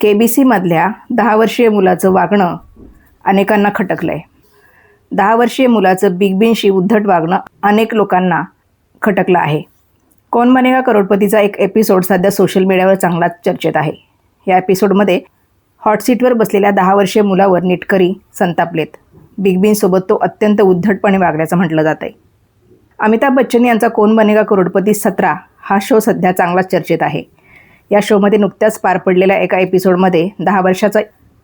के बी सीमधल्या दहा वर्षीय मुलाचं वागणं अनेकांना खटकलं आहे दहा वर्षीय मुलाचं बिग बींशी उद्धट वागणं अनेक लोकांना खटकलं आहे. कोण बनेगा करोडपतीचा एक एपिसोड सध्या सोशल मीडियावर चांगलाच चर्चेत आहे. या एपिसोडमध्ये हॉट सीटवर बसलेल्या दहा वर्षीय मुलावर निटकरी संतापलेत. बिग बींसोबत तो अत्यंत उद्धटपणे वागल्याचं म्हटलं जात आहे अमिताभ बच्चन यांचा कोण बनेगा करोडपती सतरा हा शो सध्या चांगलाच चर्चेत आहे. या शोमध्ये नुकत्याच पार पडलेल्या एका एपिसोडमध्ये दहा वर्षाचा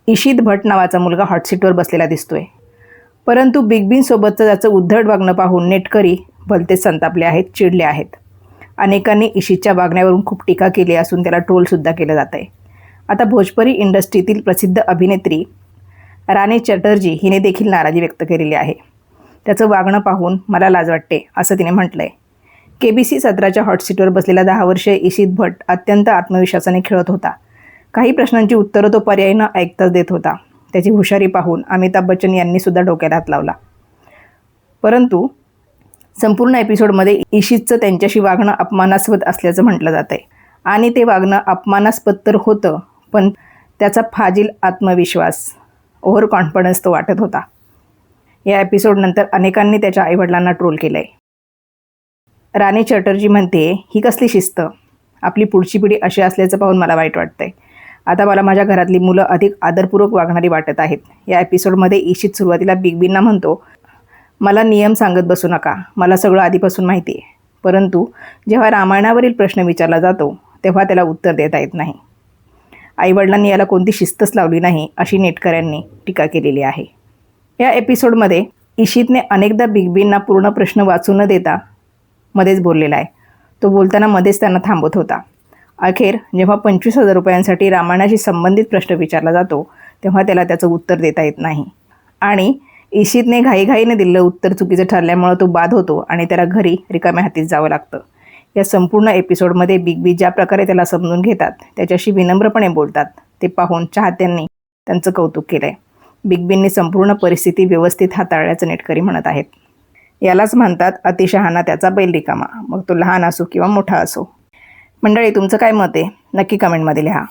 इशित भट नावाचा मुलगा हॉटसीटवर बसलेला दिसतोय. परंतु बिग बींसोबतचं त्याचं उद्धट वागणं पाहून नेटकरी भलतेच संतापले आहेत चिडले आहेत. अनेकांनी इशितच्या वागण्यावरून खूप टीका केली असून त्याला ट्रोलसुद्धा केलं जात आहे आता भोजपुरी इंडस्ट्रीतील प्रसिद्ध अभिनेत्री राणी चटर्जी हिने देखील नाराजी व्यक्त केलेली आहे. त्याचं वागणं पाहून मला लाज वाटते असं तिने म्हटलं आहे के बी सी सत्राच्या हॉटसीटवर बसलेला दहा वर्षीय इशित भट अत्यंत आत्मविश्वासाने खेळत होता. काही प्रश्नांची उत्तरं तो पर्यायीनं ऐकताच देत होता. त्याची हुशारी पाहून अमिताभ बच्चन यांनी सुद्धा डोक्यात हात लावला. परंतु संपूर्ण एपिसोडमध्ये इशितचं त्यांच्याशी वागणं अपमानास्पद असल्याचं म्हटलं जात आहे आणि ते वागणं अपमानास्पद तर होतं पण त्याचा फाजील आत्मविश्वास ओव्हर कॉन्फिडन्स तो वाटत होता. या एपिसोडनंतर अनेकांनी त्याच्या आईवडिलांना ट्रोल केलं आहे राणी चटर्जी म्हणते ही कसली शिस्त. आपली पुढची पिढी अशी असल्याचं पाहून मला वाईट वाटतंय. आता मला माझ्या घरातली मुलं अधिक आदरपूर्वक वागणारी वाटत आहेत. या एपिसोडमध्ये इशित सुरुवातीला बिग बींना म्हणतो मला नियम सांगत बसू नका. मला सगळं आधीपासून माहिती आहे. परंतु जेव्हा रामायणावरील प्रश्न विचारला जातो तेव्हा त्याला उत्तर देता येत नाही. आईवडिलांनी याला कोणती शिस्तच लावली नाही अशी नेटकऱ्यांनी टीका केलेली आहे. या एपिसोडमध्ये इशितने अनेकदा बिग बींना पूर्ण प्रश्न वाचू न देता मध्येच बोललेला आहे. तो बोलताना मध्येच त्यांना थांबत होता. अखेर जेव्हा पंचवीस हजार रुपयांसाठी रामायणाशी संबंधित प्रश्न विचारला जातो तेव्हा त्याला त्याचं उत्तर देता येत नाही. आणि इशितने घाईघाईने दिलेलं उत्तर चुकीचं ठरल्यामुळं तो बाद होतो आणि त्याला घरी रिकाम्या हातीत जावं लागतं. या संपूर्ण एपिसोडमध्ये बिग बी ज्या प्रकारे त्याला समजून घेतात त्याच्याशी विनम्रपणे बोलतात ते पाहून चाहत्यांनी त्यांचं कौतुक केलं आहे बिग बींनी संपूर्ण परिस्थिती व्यवस्थित हाताळल्याचं नेटकरी म्हणत आहेत. यालाच म्हणतात अतिशहाणा त्याचा बैल रिकामा मग तो लहान असो किंवा मोठा असो. मंडळी तुमचं काय मत आहे? नक्की कमेंटमध्ये लिहा.